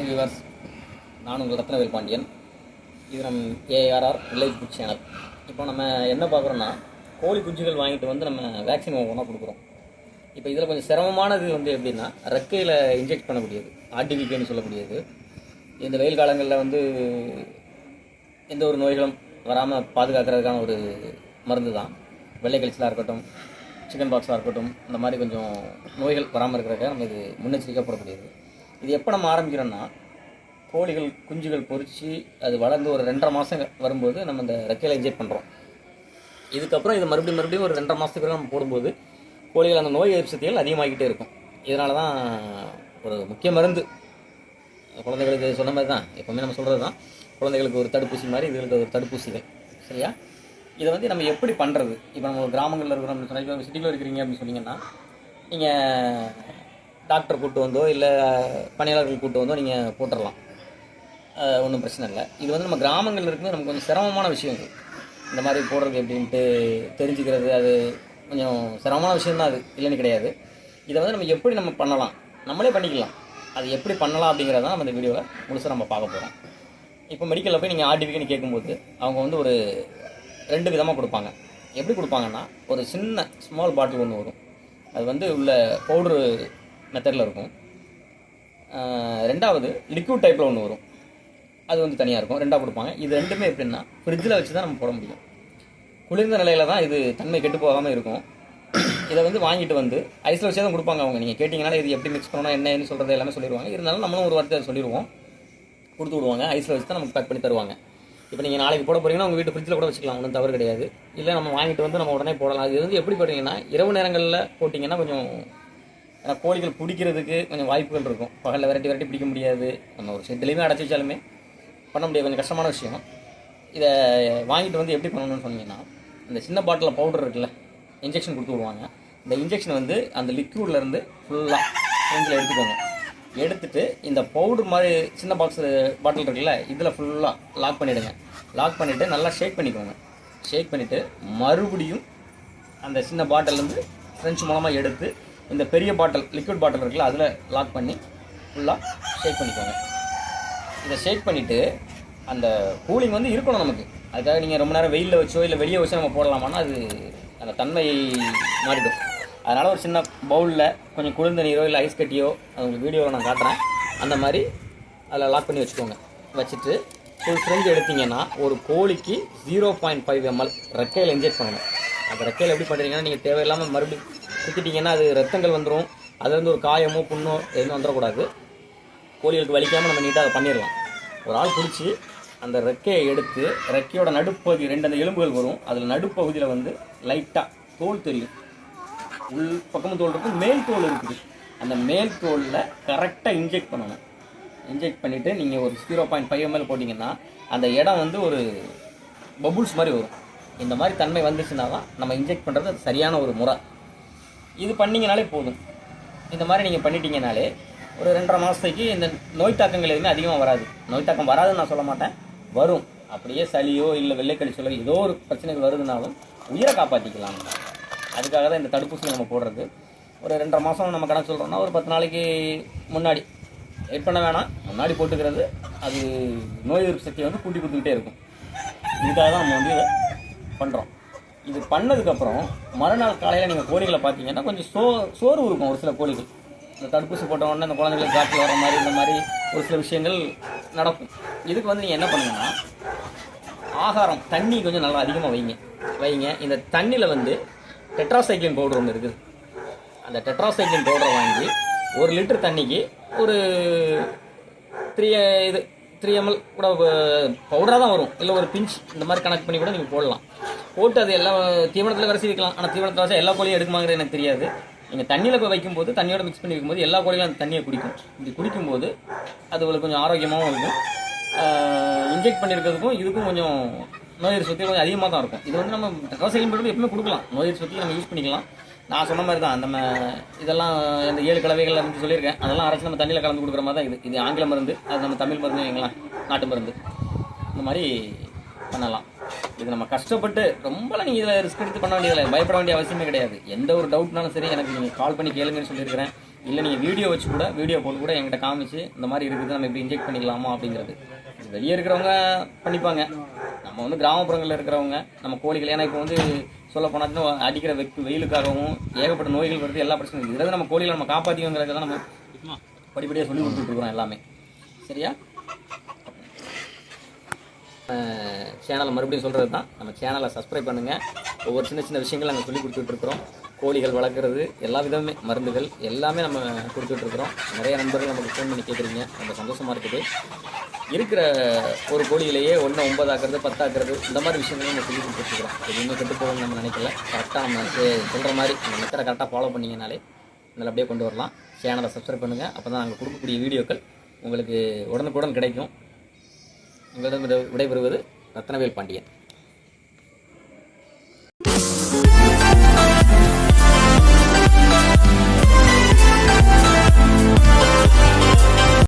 Hi viewers நான் உங்கள் ரத்னவேல் பாண்டியன். இது நம் ஏஆர்ஆர் வில்லேஜ் புக் சேனல் இப்போ நம்ம என்ன பார்க்குறோன்னா கோழி குஞ்சுகள் வாங்கிட்டு வந்து நம்ம வேக்சின் ஒவ்வொன்றா கொடுக்குறோம். இப்போ இதில் கொஞ்சம் சிரமமானது வந்து எப்படின்னா ரெக்கையில் இன்ஜெக்ட் பண்ணக்கூடியது ஆர்டிபிபின்னு சொல்லக்கூடியது. இந்த வெயில் காலங்களில் வந்து எந்த ஒரு நோய்களும் வராமல் பாதுகாக்கிறதுக்கான ஒரு மருந்து தான். வெள்ளை கழிச்சலாக இருக்கட்டும் சிக்கன் பாக்ஸாக இருக்கட்டும் இந்த மாதிரி கொஞ்சம் நோய்கள் வராமல் இருக்கிறதுக்காக நம்ம இது முன்னெச்சரிக்கை போடக்கூடியது. இது எப்போ நம்ம ஆரம்பிக்கிறோன்னா கோழிகள் குஞ்சுகள் பொரித்து அது வளர்ந்து ஒரு ரெண்டரை மாதம் வரும்போது நம்ம இந்த ரெக்கையில் இன்ஜெக்ட் பண்ணுறோம் இதுக்கப்புறம் இது மறுபடியும் மறுபடியும் ஒரு ரெண்டரை மாதத்துக்கு பிறகு நம்ம போடும்போது கோழிகள் அந்த நோய் எதிர்ப்பு சக்திகள் அதிகமாகிக்கிட்டே இருக்கும். இதனால தான் ஒரு முக்கிய மருந்து. குழந்தைகளுக்கு சொன்ன மாதிரி தான் எப்போவுமே நம்ம சொல்கிறது தான் குழந்தைகளுக்கு ஒரு தடுப்பூசி மாதிரி இதுகளுக்கு ஒரு தடுப்பூசிகள். சரியா? இதை வந்து நம்ம எப்படி பண்ணுறது இப்போ நம்ம கிராமங்களில் இருக்கிறோம் அப்படின்னு இப்போ சிட்டியில் இருக்கிறீங்க அப்படின்னு சொன்னீங்கன்னா நீங்கள் டாக்டர் கூட்டு வந்தோ இல்லை பணியாளர்கள் கூட்டு வந்தோ நீங்கள் போட்டுடலாம் ஒன்றும் பிரச்சனை இல்லை. இது வந்து நம்ம கிராமங்களில் இருக்கும்போது நமக்கு கொஞ்சம் சிரமமான விஷயங்கள். இந்த மாதிரி போடுறது எப்படின்ட்டு தெரிஞ்சுக்கிறது அது கொஞ்சம் சிரமமான விஷயம் தான் அது. இல்லைன்னு கிடையாது. இதை வந்து நம்ம எப்படி நம்ம பண்ணலாம்? நம்மளே பண்ணிக்கலாம். அது எப்படி பண்ணலாம் அப்படிங்கிறத நம்ம இந்த வீடியோவில் முழுசாக நம்ம பார்க்க போகிறோம் இப்போ மெடிக்கலில் போய் நீங்கள் ஆர்டிவிக்குன்னு கேட்கும்போது அவங்க வந்து ஒரு ரெண்டு விதமாக கொடுப்பாங்க. எப்படி கொடுப்பாங்கன்னா ஒரு சின்ன ஸ்மால் பாட்டில் ஒன்று வரும். அது வந்து உள்ள பவுட்ரு மெத்தடில் இருக்கும். ரெண்டாவது லிக்விட் டைப்பில் ஒன்று வரும். அது வந்து தனியாக இருக்கும் ரெண்டாக கொடுப்பாங்க. இது ரெண்டுமே எப்படின்னா ஃப்ரிட்ஜில் வச்சு தான் நம்ம போட முடியும். குளிர்ந்த நிலையில தான் இது தன்மை கெட்டு போகாமல் இருக்கும். இதை வந்து வாங்கிட்டு வந்து ஐஸில் வச்சு தான் கொடுப்பாங்க அவங்க. நீங்கள் கேட்டிங்கனால இது எப்படி மிக்ஸ் பண்ணணும் என்னன்னு சொல்கிறது எல்லாமே சொல்லிடுவாங்க. இருந்தாலும் நம்மளும் ஒரு வார்த்தை சொல்லிடுவோம். கொடுத்து விடுவாங்க. ஐஸில் வச்சு தான் நமக்கு பேக் பண்ணி தருவாங்க. இப்போ நீங்கள் நாளைக்கு போட போகிறீங்கன்னா உங்கள் வீட்டு ஃப்ரிட்ஜில் கூட வச்சுக்கலாம். ஒன்றும் தவறு கிடையாது. இல்லை நம்ம வாங்கிட்டு வந்து நம்ம உடனே போடலாம். இது வந்து எப்படி போட்டிங்கன்னா இரவு நேரங்களில் போட்டிங்கன்னா கொஞ்சம் ஏன்னா கோழிகள் பிடிக்கிறதுக்கு கொஞ்சம் வாய்ப்புகள் இருக்கும். பகலில் விரட்டி விரட்டி பிடிக்க முடியாது. நம்ம ஒரு ஷெட்லேயுமே அடைச்சி வச்சாலுமே பண்ண முடியாது. கொஞ்சம் கஷ்டமான விஷயம். இதை வாங்கிட்டு வந்து எப்படி பண்ணணும்னு சொன்னீங்கன்னா இந்த சின்ன பாட்டிலில் பவுடர் இருக்குல்ல இன்ஜெக்ஷன் கொடுத்து விடுவாங்க. இந்த இன்ஜெக்ஷன் வந்து அந்த லிக்யூட்லேருந்து ஃபுல்லாக ஃப்ரெஞ்சில் எடுத்துக்கோங்க. எடுத்துட்டு இந்த பவுடர் மாதிரி சின்ன பாக்ஸ் பாட்டில் இருக்குல்ல இதில் ஃபுல்லாக லாக் பண்ணிவிடுங்க லாக் பண்ணிவிட்டு நல்லா ஷேக் பண்ணிக்கோங்க. ஷேக் பண்ணிவிட்டு மறுபடியும் அந்த சின்ன பாட்டிலேருந்து ஃப்ரெஞ்ச் மூலமாக எடுத்து இந்த பெரிய பாட்டில் லிக்விட் பாட்டில் இருக்குல்ல அதில் லாக் பண்ணி ஃபுல்லாக ஷேக் பண்ணிக்கோங்க. இதை ஷேக் பண்ணிவிட்டு அந்த கூலிங் வந்து இருக்கணும் நமக்கு. அதுக்காக நீங்கள் ரொம்ப நேரம் வெயிலில் வச்சோ இல்லை வெளியே வச்சோ நம்ம போடலாமான்னா அது அந்த தன்மையை மாறிடும். அதனால் ஒரு சின்ன பவுலில் கொஞ்சம் குளிர்ந்த நீரோ இல்லை ஐஸ் கட்டியோ அது உங்களுக்கு வீடியோவில் நான் காட்டுறேன். அந்த மாதிரி அதில் லாக் பண்ணி வச்சுக்கோங்க. வச்சுட்டு ஃபுல் ஃப்ரெஞ்சு எடுத்தீங்கன்னா ஒரு கோழிக்கு ஜீரோ பாயிண்ட் ஃபைவ் எம்எல் ரெக்கையில் இன்ஜெக்ட் பண்ணணும். அந்த ரெக்கையில் எப்படி பண்ணுறீங்கன்னா நீங்கள் தேவையில்லாமல் மறுபடியும் குத்திட்டிங்கன்னா அது ரத்தங்கள் வந்துடும் அதுலேருந்து ஒரு காயமோ புண்ணோ எதுவும் வந்துடக்கூடாது கோழிகளுக்கு வலிக்காமல் நம்ம நீட்டாக அதை பண்ணிடலாம். ஒரு ஆள் பிடிச்சி அந்த ரெக்கையை எடுத்து ரெக்கையோட நடுப்பகுதி ரெண்டு அந்த எலும்புகள் வரும். அதில் நடுப்பகுதியில் வந்து லைட்டாக தோல் தெரியும். உள் பக்கமும் தோல் இருக்கும் மேல் தோல் இருக்குது. அந்த மேல் தோலில் கரெக்டாக இன்ஜெக்ட் பண்ணணும். இன்ஜெக்ட் பண்ணிவிட்டு நீங்கள் ஒரு ஜீரோ பாயிண்ட் ஃபைவ் எம்எல் போட்டிங்கன்னா அந்த இடம் வந்து ஒரு பபுள்ஸ் மாதிரி வரும். இந்த மாதிரி தன்மை வந்துச்சுன்னா தான் நம்ம இன்ஜெக்ட் பண்ணுறது அது சரியான ஒரு முறை. இது பண்ணிங்கனாலே போதும். இந்த மாதிரி நீங்கள் பண்ணிட்டீங்கனாலே ஒரு ரெண்டரை மாதத்துக்கு இந்த நோய் தாக்கங்கள் எதுவுமே அதிகமாக வராது. நோய் தாக்கம் வராதுன்னு நான் சொல்ல மாட்டேன். வரும். அப்படியே சளியோ இல்லை வெள்ளைக்கடிச்சலோ ஏதோ ஒரு பிரச்சனைகள் வருதுனாலும் உயிரை காப்பாற்றிக்கலாம் அதுக்காக தான் இந்த தடுப்பூசி நம்ம போடுறது. ஒரு ரெண்டரை மாதம் நம்ம கணக்கு சொல்கிறோம்னா ஒரு பத்து நாளைக்கு முன்னாடி. வெயிட் பண்ண வேணாம். முன்னாடி போட்டுக்கிறது. அது நோய் எதிர்ப்பு சக்தியை வந்து கூட்டி கொடுத்துக்கிட்டே இருக்கும். இதுக்காக தான் நம்ம வந்து இதை பண்ணுறோம் இது பண்ணதுக்கப்புறம் மறுநாள் காலையில் நீங்கள் கோழிகளை பார்த்தீங்கன்னா கொஞ்சம் சோ சோர்வு இருக்கும் ஒரு சில கோழிகள். இந்த தடுப்பூசி போட்ட உடனே இந்த குழந்தைங்களுக்கு காய்ச்சல் வர மாதிரி இந்த மாதிரி ஒரு சில விஷயங்கள் நடக்கும். இதுக்கு வந்து நீங்கள் என்ன பண்ணுங்கன்னா ஆகாரம் தண்ணி கொஞ்சம் நல்லா அதிகமாக வைங்க. வைங்க. இந்த தண்ணியில் வந்து டெட்ராசைக்ளின் பவுடர் ஒன்று இருக்குது. அந்த டெட்ராசைக்ளின் பவுடரை வாங்கி ஒரு லிட்டர் தண்ணிக்கு ஒரு த்ரீ இது த்ரீ எம்எல் கூட பவுடராக தான் வரும். இல்லை ஒரு பிஞ்ச் இந்த மாதிரி கனெக்ட் பண்ணி கூட நீங்கள் போடலாம். போட்டு அது எல்லா தீவனத்தில் கரைச்சி வைக்கலாம். ஆனால் தீவனத்தில் வச்சா எல்லா கோழியும் எடுக்குமாங்கிறது எனக்கு தெரியாது. நீங்கள் தண்ணியில் போய் வைக்கும்போது தண்ணியோட மிக்ஸ் பண்ணி வைக்கும்போது எல்லா கோழிகளும் அந்த தண்ணியை குடிக்கும். இப்படி குடிக்கும்போது அது உங்களுக்கு கொஞ்சம் ஆரோக்கியமாகவும் இருக்கும். இன்ஜெக்ட் பண்ணியிருக்கிறதுக்கும் இதுக்கும் கொஞ்சம் நோய் சொத்து கொஞ்சம் அதிகமாக தான் இருக்கும். இது வந்து நம்ம ரசாயனம் போட்டு எப்பவுமே கொடுக்கலாம். நோய் எதிர்ப்பு நம்ம யூஸ் பண்ணிக்கலாம். நான் சொன்ன மாதிரி தான் நம்ம இதெல்லாம் இந்த ஏழு கலவைகள் வந்து சொல்லியிருக்கேன். அதெல்லாம் அரைச்சி நம்ம தண்ணியில் கலந்து கொடுக்குற மாதிரி தான் இது. இது ஆங்கில மருந்து அது நம்ம தமிழ் மருந்து வைங்களேன் நாட்டு மருந்து. இந்த மாதிரி பண்ணலாம். இது நம்ம கஷ்டப்பட்டு ரொம்பலாம் நீங்கள் இதில் ரிஸ்க் எடுத்து பண்ண வேண்டியதில்லை. பயப்பட வேண்டிய அவசியமே கிடையாது. எந்த ஒரு டவுட்னாலும் சரி எனக்கு நீங்கள் கால் பண்ணி கேளுங்கன்னு சொல்லியிருக்கிறேன். இல்லை நீங்கள் வீடியோ வச்சு கூட வீடியோ போட்டு கூட என்கிட்ட காமிச்சு இந்த மாதிரி இருக்குது நம்ம இப்படி இன்ஜெக்ட் பண்ணிக்கலாமா அப்படிங்கிறது. வெளியே இருக்கிறவங்க பண்ணிப்பாங்க. நம்ம வந்து கிராமப்புறங்களில் இருக்கிறவங்க நம்ம கோழிகள். ஏன்னா இப்போ வந்து சொல்ல போனால் அடிக்கிற வெக்கு வெயிலுக்காகவும் ஏகப்பட்ட நோய்கள் வருது எல்லா பிரச்சனையும் இருக்குது இதில் நம்ம கோழிகளை நம்ம காப்பாற்றிங்கிறத நம்ம படிப்படியாக சொல்லி கொடுத்துட்ருக்குறோம் எல்லாமே. சரியா? சேனலை மறுபடியும் சொல்கிறது தான். நம்ம சேனலை சப்ஸ்கிரைப் பண்ணுங்கள் ஒவ்வொரு சின்ன சின்ன விஷயங்கள் நாங்கள் சொல்லி கொடுத்துட்ருக்குறோம் கோழிகள் வளர்க்குறது எல்லா விதமே மருந்துகள் எல்லாமே நம்ம கொடுத்துட்ருக்குறோம் நிறைய நண்பர்கள் நமக்கு ஃபோன் பண்ணி கேட்குறீங்க ரொம்ப சந்தோஷமாக இருக்குது. இருக்கிற ஒரு கோழியிலேயே ஒன்று ஒன்பதாக்குறது பத்தாக்குறது இந்த மாதிரி விஷயங்களும் நம்ம சொல்லி கொடுத்துருக்குறோம். எதுவுமே கெட்டு போகணும்னு நம்ம நினைக்கல. கரெக்டாக நம்ம சொல்கிற மாதிரி நம்ம மெத்தடை கரெக்டாக ஃபாலோ பண்ணிங்கனாலே நல்ல அப்படியே கொண்டு வரலாம். சேனலை சப்ஸ்கிரைப் பண்ணுங்கள் அப்போ தான் நாங்கள் கொடுக்கக்கூடிய வீடியோக்கள் உங்களுக்கு உடனுக்குடன் கிடைக்கும். உங்களிடம் விடைபெறுவது ரத்னவேல் பாண்டியன்.